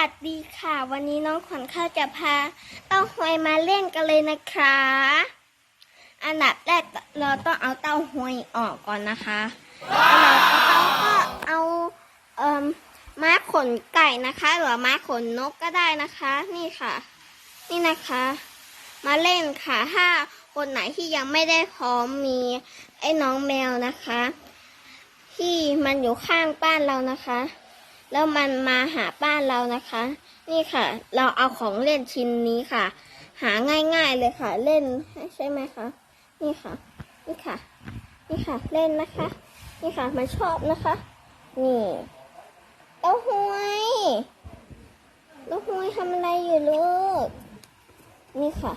วัสดีค่ะ วันนี้น้องขวัญข้าวจะพาเต้าหวยมาเล่นกันเลยนะคะ อันดับแรกเราต้องเอาเต้าหวยออกก่อนนะคะแล้วเราก็เอาเอ่มม้าขนไก่นะคะ หรือม้าขนนกก็ได้นะคะ นี่ค่ะ นี่นะคะ มาเล่นค่ะถ้าคนไหนที่ยังไม่ได้พร้อมมีไอ้น้องแมวนะคะ ที่มันอยู่ข้างบ้านเรานะคะ แล้วมันมาหาบ้านเรานะคะ นี่ค่ะ เราเอาของเล่นชิ้นนี้ค่ะ หาง่ายๆเลยค่ะเล่นใช่ไหมคะนี่ค่ะ นี่ค่ะ นี่ค่ะเล่นนะคะ นี่ค่ะมันชอบนะคะ นี่เต้าหวยเต้าหวยทำอะไรอยู่ลูกนี่ค่ะ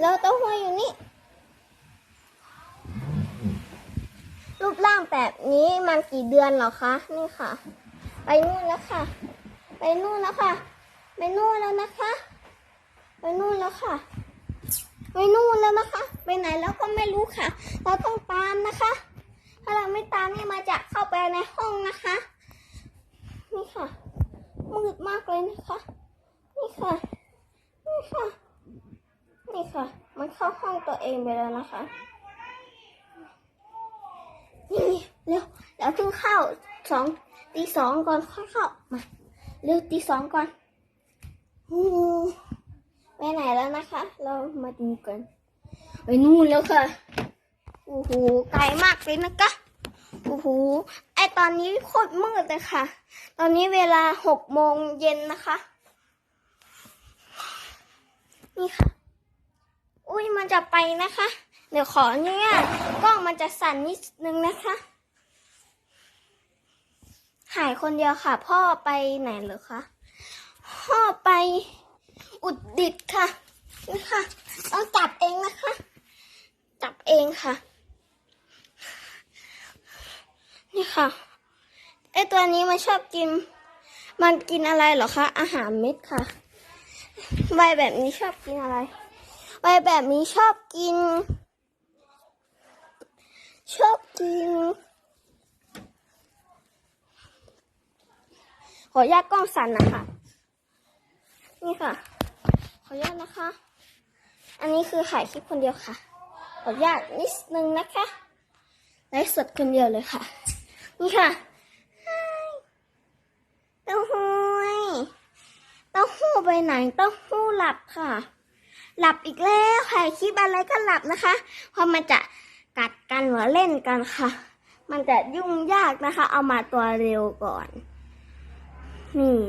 แล้วเต้าหวยอยู่นี่รูปร่างแบบนี้มันกี่เดือนหรอคะ นี่ค่ะ ไปนู่นแล้วค่ะ ไปนู่นแล้วค่ะ ไปนู่นแล้วนะคะ ไปนู่นแล้วค่ะ ไปนู่นแล้วนะคะ ไปไหนแล้วก็ไม่รู้ค่ะ เราต้องตามนะคะ ถ้าเราไม่ตามนี่มาจะเข้าไปในห้องนะคะ นี่ค่ะมืดมากเลยนะคะ นี่ค่ะ นี่ค่ะ นี่ค่ะ มันเข้าห้องตัวเองไปแล้วนะคะนี่เร็วเดี๋ยวเพิ่งเข้าสอง ตีสองก่อนค่อยเข้ามาเร็วตีสองก่อนอืมไปไหนแล้วนะคะ เรามาดูกันไปนู่นแล้วค่ะโอ้โหไกลมากเลยนะคะโอ้โหไอตอนนี้โคตรมืดเลยค่ะ ตอนนี้เวลาหกโมงเย็นนะคะ นี่ค่ะ อุ้ยมันจะไปนะคะ เดี๋ยวขออนุญาตกล้องมันจะสั่นนิดนึงนะคะ หายคนเดียวค่ะ พ่อไปไหนเหรอคะพ่อไปอุดดิดค่ะนี่ค่ะต้องจับเองนะคะ จับเองค่ะ นี่ค่ะไอตัวนี้มันชอบกิน มันกินอะไรเหรอคะ อาหารเม็ดค่ะ ใบแบบนี้ชอบกินอะไรใบแบบนี้ชอบกิน ชอบกิน ออนุญาตกล้องสั่นนะคะ นี่ค่ะ ขออนุญาตนะคะ อันนี้คือถ่ายคลิปคนเดียวค่ะ ขออนุญาตนิดนึงนะคะไลฟ์สดคนเดียวเลยค่ะ นี่ค่ะเต้าหู้เต้าหู้ไปไหนเต้าหู้หลับค่ะ หลับอีกแล้วถ่ายคลิปอะไรก็หลับนะคะ เพราะมันจะกัดกันหรือเล่นกันค่ะ มันจะยุ่งยากนะคะ เอามาตัวเร็วก่อน นี่